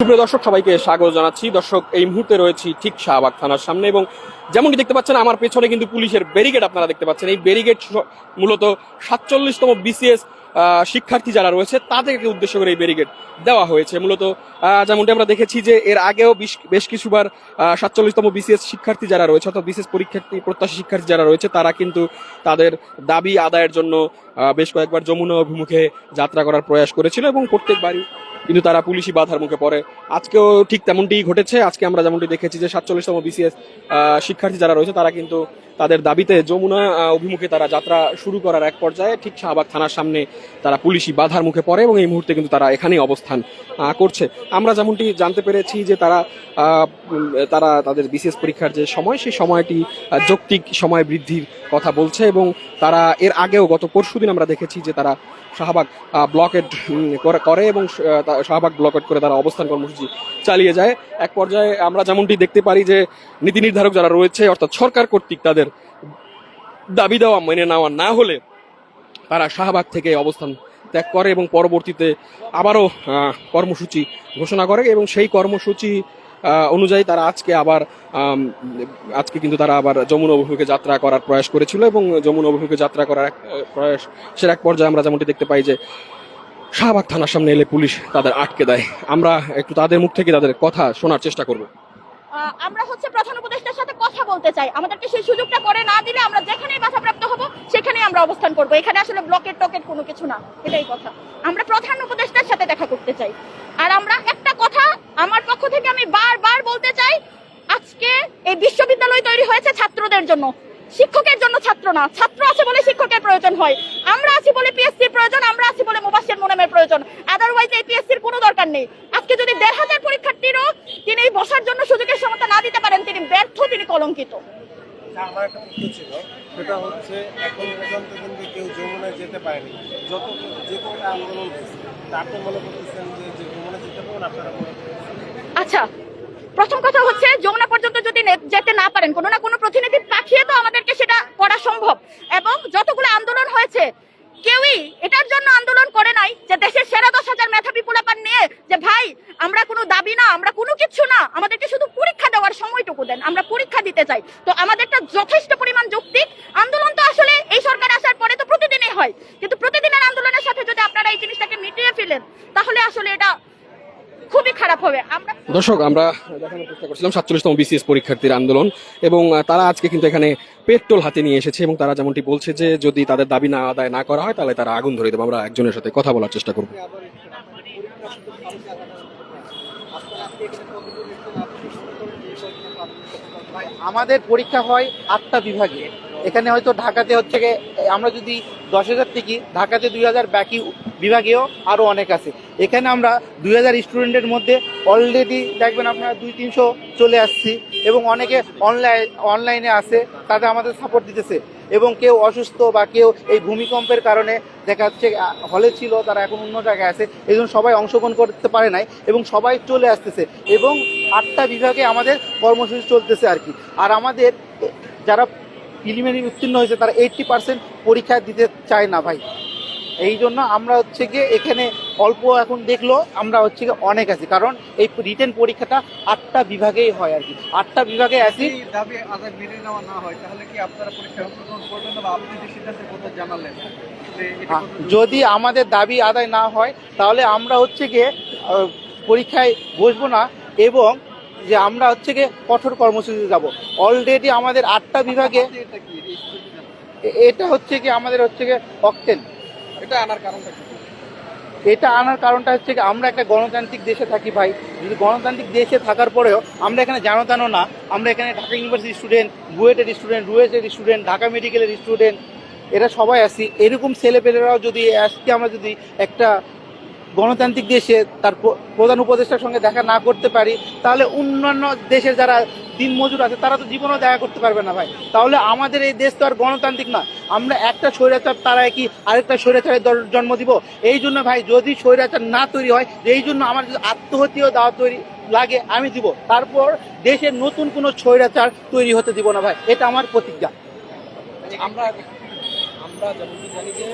সুপ্রিয় দর্শক, সবাইকে স্বাগত জানাচ্ছি। দর্শক, এই মুহূর্তে রয়েছি ঠিক শাহবাগ থানার সামনে এবং যেমনটি দেখতে পাচ্ছেন, আমার পেছনে কিন্তু পুলিশের ব্যারিগেড আপনারা দেখতে পাচ্ছেন। এই ব্যারিকেড মূলত সাতচল্লিশতম বিসিএস শিক্ষার্থী যারা রয়েছে, তাদেরকে উদ্দেশ্য করে এই ব্যারিগেড দেওয়া হয়েছে। মূলত যেমনটি আমরা দেখেছি যে এর আগেও বেশ- কিছুবার সাতচল্লিশতম বিসিএস শিক্ষার্থী যারা রয়েছে, অর্থাৎ বিসিএস পরীক্ষার্থী, প্রত্যাশী শিক্ষার্থী যারা রয়েছে, তারা কিন্তু তাদের দাবি আদায়ের জন্য বেশ কয়েকবার যমুনা অভিমুখে যাত্রা করার প্রয়াস করেছিল এবং প্রত্যেকবারই কিন্তু তারা পুলিশি বাধার মুখে পড়ে। আজকেও ঠিক তেমনটি ঘটেছে। আজকে আমরা যেমনটি দেখেছি যে সাতচল্লিশতম বিসিএস শিক্ষার্থী যারা রয়েছে, তারা কিন্তু তাদের দাবিতে যমুনা অভিমুখে তারা যাত্রা শুরু করার এক পর্যায়ে ঠিক শাহবাগ থানার সামনে তারা পুলিশি বাধার মুখে পড়ে এবং এই মুহূর্তে কিন্তু তারা এখানেই অবস্থান করছে। আমরা যেমনটি জানতে পেরেছি যে তারা তারা তাদের বিসিএস পরীক্ষার যে সময়, সেই সময়টি যৌক্তিক সময় বৃদ্ধির কথা বলছে এবং তারা এর আগেও গত পরশুদিন আমরা দেখেছি যে তারা শাহবাগ ব্লকেট করে এবং শাহবাগ ব্লকেট করে তারা অবস্থান কর্মসূচি চালিয়ে যায়। এক পর্যায়ে আমরা যেমনটি দেখতে পারি যে নীতি নির্ধারক যারা রয়েছে, অর্থাৎ সরকার কর্তৃক তাদের দাবি দেওয়া মেনে নেওয়া না হলে তারা শাহবাগ থেকে অবস্থান ত্যাগ করে এবং পরবর্তীতে আবারও কর্মসূচি ঘোষণা করে এবং সেই কর্মসূচি অনুযায়ী তারা আজকে আবার আজকে কিন্তু তারা আবার যমুনা অভিমুখে যাত্রা করার প্রয়াস করেছিল এবং যমুনা অভিমুখে যাত্রা করার এক, আহ, প্রয়াসের এক পর্যায়ে আমরা যেমনটি দেখতে পাই যে শাহবাগ থানার সামনে এলে পুলিশ তাদের আটকে দেয়। আমরা একটু তাদের মুখ থেকে তাদের কথা শোনার চেষ্টা করব। আমরা হচ্ছে প্রধান উপদেষ্টার সাথে কথা বলতে চাই। আমাদেরকে সেই সুযোগটা করে না দিলে আমরা যেখানেই বাধাপ্রাপ্ত হব, সেখানেই আমরা অবস্থান করব। এখানে আসলে ব্লকের টকের কোনো কিছু না। এটাই কথা। আমরা প্রধান উপদেষ্টার সাথে দেখা করতে চাই। আর আমরা একটা কথা আমার পক্ষ থেকে আমি বারবার বলতে চাই, আজকে এই বিশ্ববিদ্যালয় তৈরি হয়েছে ছাত্রদের জন্য। শিক্ষকের জন্য ছাত্র না। ছাত্র আছে বলে শিক্ষকের প্রয়োজন হয়। আমরা আছি বলে পিএসসির প্রয়োজন আমরা আছি বলে মুবাসের মোনামের প্রয়োজন। আদারওয়াইজ এই পিএসসির কোনো দরকার নেই। আজকে যদি দেড় হাজার পরীক্ষার্থীরও তিনি এই বসার জন্য সুযোগের সমতা না দিতে পারেন তিনি ব্যর্থ তিনি কলঙ্কিত। আমার একটা প্রশ্ন ছিল। সেটা হচ্ছে এখন পর্যন্ত কিন্তু কেউ যমুনায় যেতে পারেনি। যত যে কটা আন্দোলন হয়েছে তা আপনি মনে করতেছেন যে যে যেতে পারবেন আপনারা আচ্ছা প্রথম কথা হচ্ছে যমুনা পর্যন্ত যদি যেতে না পারেন, কোনো না কোনো প্রতিনিধি পাঠিয়ে তো আমাদেরকে সেটা করা সম্ভব। এবং যতগুলো আন্দোলন হয়েছে, কেউই এটার জন্য আন্দোলন করে নাই যে দেশের সেরা দশ হাজার মেধাবী পোলাপান নিয়ে যে, ভাই, আমরা কোনো দাবি না, আমরা কোনো কিছু না, আমাদেরকে শুধু পরীক্ষা দেওয়ার সময়টুকু দেন, আমরা পরীক্ষা দিতে চাই। তো আমাদেরটা যথেষ্ট পরিমাণ যৌক্তিক। আন্দোলন তো আসলে এই সরকার আসার পরে তো প্রতিদিনই হয়। কিন্তু প্রতিদিনের আন্দোলনের সাথে যদি আপনারা এই জিনিসটাকে মিটিয়ে ফেলেন, তাহলে আসলে এটা খুবই খারাপ হবে। আমরা দর্শক আমরা দেখানোর চেষ্টা করছিলাম সাতচল্লিশতম বিসিএস পরীক্ষার্থীর আন্দোলন এবং তারা আজকে কিন্তু এখানে পেট্রোল হাতে নিয়ে এসেছে এবং তারা যেমনটি বলছে যে যদি তাদের দাবি না আদায় না করা হয় তাহলে তারা আগুন ধরে দেবো। আমরা একজনের সাথে কথা বলার চেষ্টা করব। আমাদের পরীক্ষা হয় আটটা বিভাগে। এখানে হয়তো ঢাকাতে হচ্ছে আমরা যদি দশ হাজার থেকে ঢাকাতে দুই হাজার বাকি বিভাগেও আরও অনেক আছে। এখানে আমরা দুই হাজার স্টুডেন্টের মধ্যে অলরেডি দেখবেন আপনারা দুই তিনশো চলে আসছি এবং অনেকে অনলাইন অনলাইনে আছে তাতে আমাদের সাপোর্ট দিতেছে। এবং কেউ অসুস্থ বা কেউ এই ভূমিকম্পের কারণে দেখা যাচ্ছে, হলে ছিল, তারা এখন অন্য জায়গায় আছে, এই জন্য সবাই অংশগ্রহণ করতে পারে নাই এবং সবাই চলে আসতেছে। এবং আটটা বিভাগে আমাদের কর্মসূচি চলতেছে আর কি। আর আমাদের, যারা প্রিলিমিনারি উত্তীর্ণ হয়েছে তারা এইটটি পার্সেন্ট পরীক্ষা দিতে চায় না ভাই। এই জন্য আমরা হচ্ছে গিয়ে এখানে অল্প এখন দেখল আমরা হচ্ছে গিয়ে অনেক আছি। কারণ এই রিটেন পরীক্ষাটা আটটা বিভাগেই হয় আর কি। আটটা বিভাগে আছি। দাবি আদায় মেনে নেওয়া না হয় তাহলে কি আপনারা পরীক্ষায় অংশগ্রহণ করবেন বা আপনি যে সিদ্ধান্তের কথা জানালেন? যে এটা কতটুকু- যদি আমাদের দাবি আদায় না হয় তাহলে আমরা হচ্ছে গিয়ে পরীক্ষায় বসবো না এবং যে আমরা হচ্ছে গিয়ে কঠোর কর্মসূচিতে যাব। অলরেডি আমাদের আটটা বিভাগে এটা হচ্ছে কি আমাদের হচ্ছে গিয়ে অক্টেন এটা আনার কারণটা এটা আনার কারণটা হচ্ছে কি আমরা একটা গণতান্ত্রিক দেশে থাকি ভাই। যদি গণতান্ত্রিক দেশে থাকার পরেও আমরা এখানে জানোতানো না আমরা এখানে ঢাকা ইউনিভার্সিটির স্টুডেন্ট বুয়েটের স্টুডেন্ট রুয়েটের স্টুডেন্ট ঢাকা মেডিকেলের স্টুডেন্ট এরা সবাই আসি এরকম ছেলেপেলেরাও যদি আজকে আমরা যদি একটা গণতান্ত্রিক দেশে তার প্রধান উপদেষ্টার সঙ্গে দেখা না করতে পারি, তাহলে অন্যান্য দেশের যারা দিনমজুর আছে, তারা তো জীবনেও দেখা করতে পারবে না ভাই। তাহলে আমাদের এই দেশ তো আর গণতান্ত্রিক না। আমরা একটা স্বৈরাচার তারা কি আরেকটা স্বৈরাচারের জন্ম দিব? এই জন্য ভাই, যদি স্বৈরাচার না তৈরি হয়, এই জন্য আমার যদি আত্মহত্যাও দেওয়া তৈরি লাগে, আমি দিব। তারপর দেশের নতুন কোনো স্বৈরাচার তৈরি হতে দিব না ভাই। এটা আমার প্রতিজ্ঞা। আমরা আমরা যেমনটি জানি যে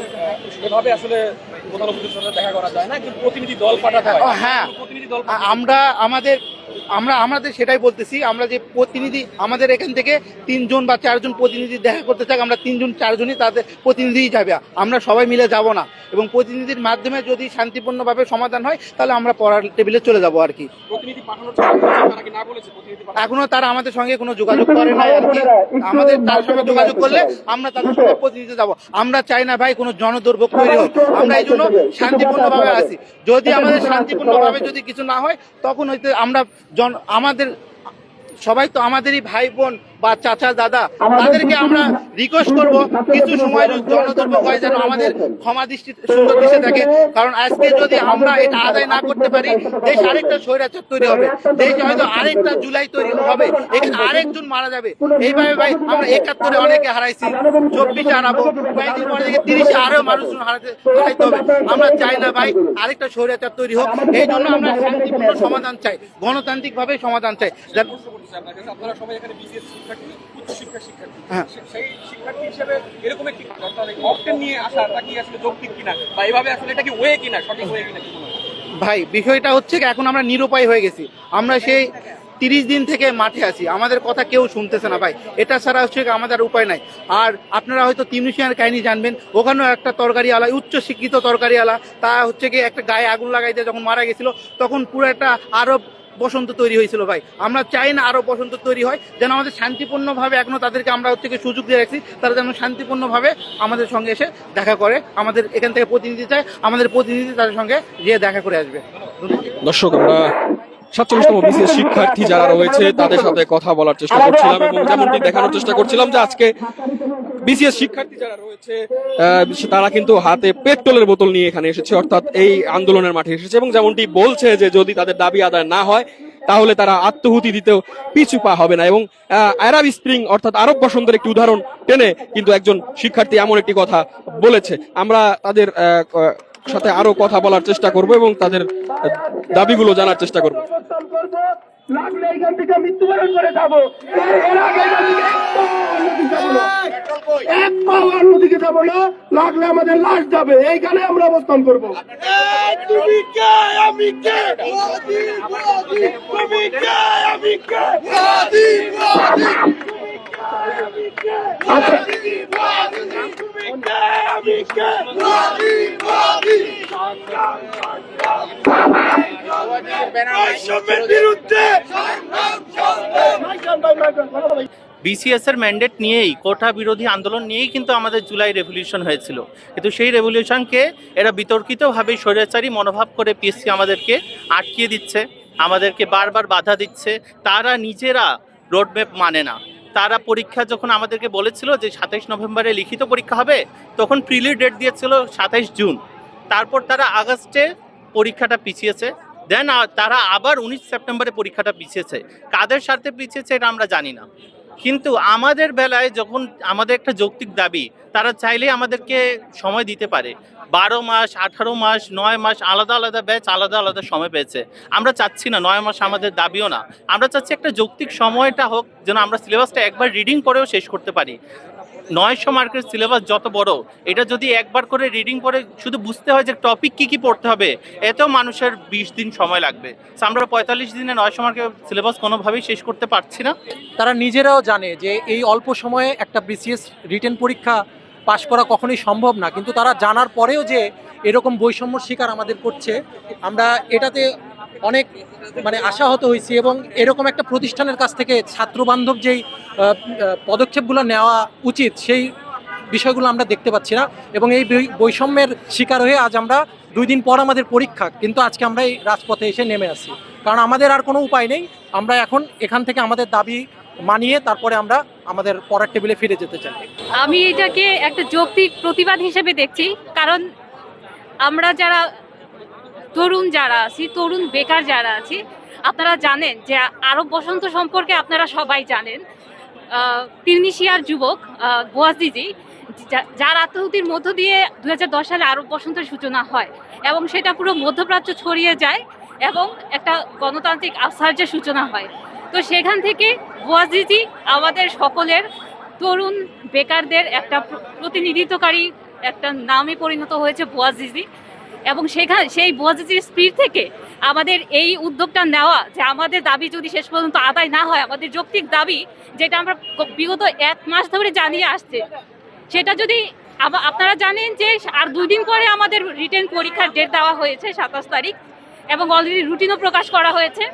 এভাবে আসলে প্রধান উপদেষ্টার সাথে দেখা করা যায় না কিন্তু প্রতিনিধি দল পাঠাতে হয় হ্যাঁ। প্রতিনিধি দল আমরা আমাদের আমরা আমাদের সেটাই বলতেছি আমরা যে প্রতিনিধি আমাদের এখান থেকে তিনজন বা চারজন প্রতিনিধি দেখা করতে চাই আমরা তিনজন চারজনই তাদের প্রতিনিধিই যাবে আমরা সবাই মিলে যাব না। এবং প্রতিনিধির মাধ্যমে যদি শান্তিপূর্ণভাবে সমাধান হয় তাহলে আমরা পড়ার টেবিলে চলে যাব আর কি? এখনও তারা আমাদের সঙ্গে কোনো যোগাযোগ করে নাই আর কি। আমাদের তার সঙ্গে যোগাযোগ করলে আমরা তাদের সঙ্গে প্রতিনিধি যাব আমরা চাই না ভাই কোনো জনদুর্ভোগ তৈরি হোক। আমরা এই জন্য শান্তিপূর্ণভাবে আছি। যদি আমাদের শান্তিপূর্ণভাবে যদি কিছু না হয় তখন হয়তো আমরা জন আমাদের সবাই তো আমাদেরই ভাই বোন। বা চাচা দাদা তাদেরকে আমরা রিকোয়েস্ট করব কিছু সময় জনদুর্ভোগ হয় যেন আমাদের ক্ষমা দৃষ্টি সুন্দর দৃষ্টি থাকে কারণ আজকে যদি আমরা এটা আদায় না করতে পারি দেশ আরেকটা স্বৈরাচার তৈরি হবে দেশে হয়তো আরেকটা জুলাই তৈরি হবে এখানে আরেকজন মারা যাবে এইভাবে ভাই আমরা একাত্তরে অনেকে হারাইছি চব্বিশে হারাবো কয়েকদিন পরে থেকে তিরিশে আরও মানুষজন হারাতে হারাইতে হবে আমরা চাই না ভাই আরেকটা স্বৈরাচার তৈরি হোক এই জন্য আমরা শান্তিপূর্ণ সমাধান চাই গণতান্ত্রিক ভাবে সমাধান চাই আপনারা সবাই এখানে শিক্ষার্থী উচ্চ শিক্ষা শিক্ষার্থী। হ্যাঁ। সেই শিক্ষার্থী হিসেবে এরকম একটি অর্থাৎ অপশন নিয়ে আসাটা কি আসলে যৌক্তিক কিনা? বা এভাবে আসলে এটা কি ওয়ে কিনা? সঠিক ওয়ে কিনা কি? ভাই বিষয়টা হচ্ছে এখন আমরা নিরুপায় হয়ে গেছি। আমরা সেই তিরিশ দিন থেকে মাঠে আছি। আমাদের কথা কেউ শুনতেছে না ভাই। এটা ছাড়া হচ্ছে আমাদের উপায় নাই। আর আপনারা হয়তো তিনুশিয়ার কাহিনী জানবেন ওখানেও একটা তরকারি আলা উচ্চ শিক্ষিত তরকারি আলা তা হচ্ছে কি একটা গায়ে আগুন লাগাই দিয়ে যখন মারা গেছিল তখন পুরো একটা আরব বসন্ত তৈরি হয়েছিল ভাই। আমরা চাই না আরও বসন্ত তৈরি হয়, যেন আমাদের শান্তিপূর্ণভাবে এখনও তাদেরকে আমরা হচ্ছে কি সুযোগ দিয়ে রাখছি, তারা যেন শান্তিপূর্ণভাবে আমাদের সঙ্গে এসে দেখা করে, আমাদের এখান থেকে প্রতিনিধি চায়, আমাদের প্রতিনিধি তাদের সঙ্গে গিয়ে দেখা করে আসবে। দর্শক, আমরা সাতচল্লিশতম বিসিএস শিক্ষার্থী যারা রয়েছে, তাদের সাথে কথা বলার চেষ্টা করছিলাম এবং যেমনটি দেখানোর চেষ্টা করছিলাম যে আজকে বিসিএস শিক্ষার্থী যারা রয়েছে তারা কিন্তু হাতে পেট্রোলের বোতল নিয়ে এখানে এসেছে, অর্থাৎ এই আন্দোলনের মাঠে এসেছে। এবং যেমনটি বলছে যে যদি তাদের দাবি আদায় না হয়, তাহলে তারা আত্মহুতি দিতেও পিছু পা হবে না। এবং আরব স্প্রিং, অর্থাৎ আরব বসন্তের একটি উদাহরণ টেনে কিন্তু একজন শিক্ষার্থী এমন একটি কথা বলেছে। আমরা তাদের সাথে আরও কথা বলার চেষ্টা করব এবং তাদের দাবিগুলো জানার চেষ্টা করব। করব। লাগলে এখান থেকে মৃত্যুবরণ করে যাব এর আগে এখান থেকে এক পাও নদীকে যাব না লাগলে আমাদের লাশ যাবে। এইখানে আমরা অবস্থান করব। তুমি কে? আমি কে? তুমি কে? আমি কে? তুমি কে? আমি কে? বৈষম্যের বিরুদ্ধে। বিসিএস এর ম্যান্ডেট নিয়েই, কোটা বিরোধী আন্দোলন নিয়েই কিন্তু আমাদের জুলাই রেভলিউশন হয়েছিল। কিন্তু সেই রেভলিউশনকে এরা বিতর্কিতভাবে স্বৈরাচারী মনোভাব করে পিএসসি আমাদেরকে আটকিয়ে দিচ্ছে, আমাদেরকে বারবার বাধা দিচ্ছে। তারা নিজেরা রোডম্যাপ মানে না। তারা পরীক্ষা যখন আমাদেরকে বলেছিল যে সাতাইশ নভেম্বরে লিখিত পরীক্ষা হবে, তখন প্রিলি ডেট দিয়েছিল সাতাইশ জুন। তারপর তারা আগস্টে পরীক্ষাটা পিছিয়েছে দেন তারা আবার উনিশ সেপ্টেম্বরে পরীক্ষাটা পিছিয়েছে। কাদের স্বার্থে পিছিয়েছে এটা আমরা জানি না। কিন্তু আমাদের বেলায় যখন আমাদের একটা যৌক্তিক দাবি, তারা চাইলে আমাদেরকে সময় দিতে পারে। বারো মাস, আঠারো মাস, নয় মাস আলাদা আলাদা ব্যাচ, আলাদা আলাদা সময় পেয়েছে। আমরা চাচ্ছি না, নয় মাস আমাদের দাবিও না। আমরা চাচ্ছি একটা যৌক্তিক সময়টা হোক, যেন আমরা সিলেবাসটা একবার রিডিং করেও শেষ করতে পারি। নয়শো মার্কের সিলেবাস যত বড়, এটা যদি একবার করে রিডিং করে শুধু বুঝতে হয় যে টপিক কি কি পড়তে হবে, এতেও মানুষের বিশ দিন সময় লাগবে। আমরা পঁয়তাল্লিশ দিনে নয়শো মার্কের সিলেবাস কোনোভাবেই শেষ করতে পারছি না। তারা নিজেরাও জানে যে এই অল্প সময়ে একটা বিসিএস রিটেন পরীক্ষা পাশ করা কখনোই সম্ভব না। কিন্তু তারা জানার পরেও যে এরকম বৈষম্যর শিকার আমাদের করছে, আমরা এটাতে অনেক মানে আশাহত হয়েছি এবং এরকম একটা প্রতিষ্ঠানের কাছ থেকে ছাত্র বান্ধব যেই পদক্ষেপগুলো নেওয়া উচিত, সেই বিষয়গুলো আমরা দেখতে পাচ্ছি না এবং এই বৈষম্যের শিকার হয়ে আজ আমরা দুই দিন পর আমাদের পরীক্ষা, কিন্তু আজকে আমরা এই রাজপথে এসে নেমে আসি। কারণ আমাদের আর কোনো উপায় নেই, আমরা এখন এখান থেকে আমাদের দাবি মানিয়ে তারপরে আমরা আমাদের পরের টেবিলে ফিরে যেতে চাই। আমি এটাকে একটা যৌক্তিক প্রতিবাদ হিসেবে দেখছি, কারণ আমরা যারা তরুণ যারা আছি, তরুণ বেকার যারা আছি, আপনারা জানেন যে আরব বসন্ত সম্পর্কে আপনারা সবাই জানেন তিউনিশিয়ার যুবক গোয়াজিজি যার আত্মহতির মধ্য দিয়ে দু হাজার দশ সালে আরব বসন্তের সূচনা হয় এবং সেটা পুরো মধ্যপ্রাচ্য ছড়িয়ে যায় এবং একটা গণতান্ত্রিক আশ্চর্যের সূচনা হয়। তো সেখান থেকে গোয়াজিজি আমাদের সকলের তরুণ বেকারদের একটা প্রতিনিধিত্বকারী একটা নামে পরিণত হয়েছে বোয়াজিজি এবং সেখানে, সেই বোয়াজিজির স্পিড থেকে আমাদের এই উদ্যোগটা নেওয়া, যে আমাদের দাবি যদি শেষ পর্যন্ত আদায় না হয়, আমাদের যৌক্তিক দাবি, যেটা আমরা বিগত এক মাস ধরে জানিয়ে আসছে, সেটা যদি আপনারা জানেন যে আর দুই দিন পরে আমাদের রিটেন পরীক্ষার ডেট দেওয়া হয়েছে সাতাশ তারিখ এবং অলরেডি রুটিনও প্রকাশ করা হয়েছে।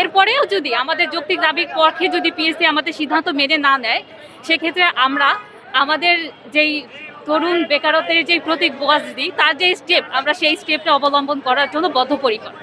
এরপরেও যদি আমাদের যৌক্তিক দাবির পক্ষে যদি পিএসসি আমাদের সিদ্ধান্ত মেনে না নেয়, সেক্ষেত্রে আমরা আমাদের যেই তরুণ বেকারত্বের যে প্রতীক বোয়াজ দিই তার যে স্টেপ আমরা সেই স্টেপটা অবলম্বন করার জন্য বদ্ধপরিকর।